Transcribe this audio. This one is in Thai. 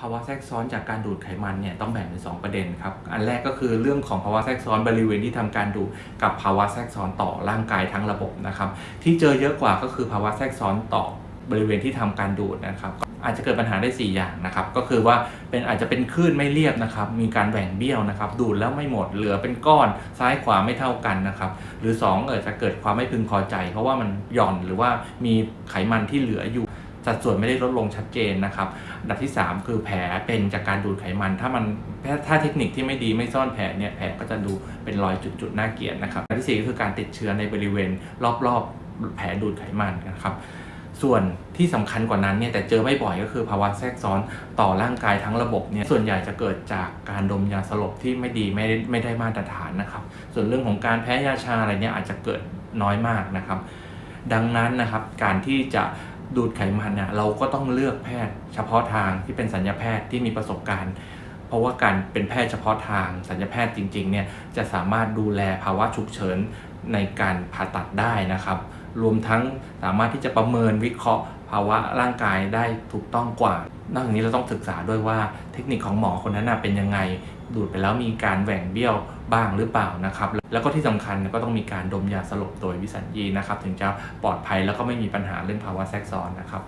ภาวะแทรกซ้อนจากการดูดไขมันเนี่ยต้องแบ่งเป็นสองประเด็นครับ อันแรกก็คือเรื่องของภาวะแทรกซ้อนบริเวณที่ทำการดูดกับภาวะแทรกซ้อนต่อร่างกายทั้งระบบนะครับที่เจอเยอะกว่าก็คือภาวะแทรกซ้อนต่อบริเวณที่ทำการดูดนะครับอาจจะเกิดปัญหาได้ 4 อย่างนะครับ ก็คือว่าเป็นอาจจะเป็นคลื่นไม่เรียบนะครับ มีการแหว่งเบี้ยวนะครับ ดูดแล้วไม่หมด เหลือเป็นก้อนซ้ายขวาไม่เท่ากันนะครับ หรือ2เออจะเกิดความไม่พึงพอใจ เพราะว่ามันหย่อนหรือว่ามีไขมันที่เหลืออยู่ สัดส่วนไม่ได้ลดลงชัดเจนนะครับอันดับที่ 3 คือแผลเป็นจากการดูดไขมัน ถ้ามันถ้าเทคนิคที่ไม่ดีไม่ซ่อนแผลเนี่ยแผลก็จะดูเป็นรอยจุดๆน่าเกลียดนะครับอันที่สี่ก็คือการติดเชื้อในบริเวณรอบๆแผลดูดไขมันนะครับส่วนที่สำคัญกว่านั้นเนี่ยแต่เจอไม่บ่อยก็คือภาวะแทรกซ้อนต่อร่างกายทั้งระบบเนี่ยส่วนใหญ่จะเกิดจากการดมยาสลบที่ไม่ดีไม่ได้ไม่ได้มาตรฐานนะครับ ส่วนเรื่องของการแพ้ยาชาอะไรเนี่ยอาจจะเกิดน้อยมากนะครับ ดังนั้นนะครับการที่จะ ดูดไขมันเนี่ยเราก็ต้องเลือกแพทย์เฉพาะทางที่เป็นสัญญาแพทย์ที่มีประสบการณ์ เพราะว่าการเป็นแพทย์เฉพาะทางสัญญาแพทย์จริงๆเนี่ยจะสามารถดูแลภาวะฉุกเฉินในการผ่าตัดได้นะครับ รวมทั้งสามารถที่จะประเมินวิเคราะห์ ภาวะร่างกายได้ถูกต้องกว่า นอกจากนี้เราต้องศึกษาด้วยว่าเทคนิคของหมอคนนั้นนะเป็นยังไง ดูดไปแล้วมีการแหว่งเบี้ยว บ้างหรือเปล่านะครับ แล้วก็ที่สำคัญก็ต้องมีการดมยาสลบโดยวิสัญญีนะครับ ถึงจะปลอดภัยแล้วก็ไม่มีปัญหาเรื่องภาวะแทรกซ้อนนะครับ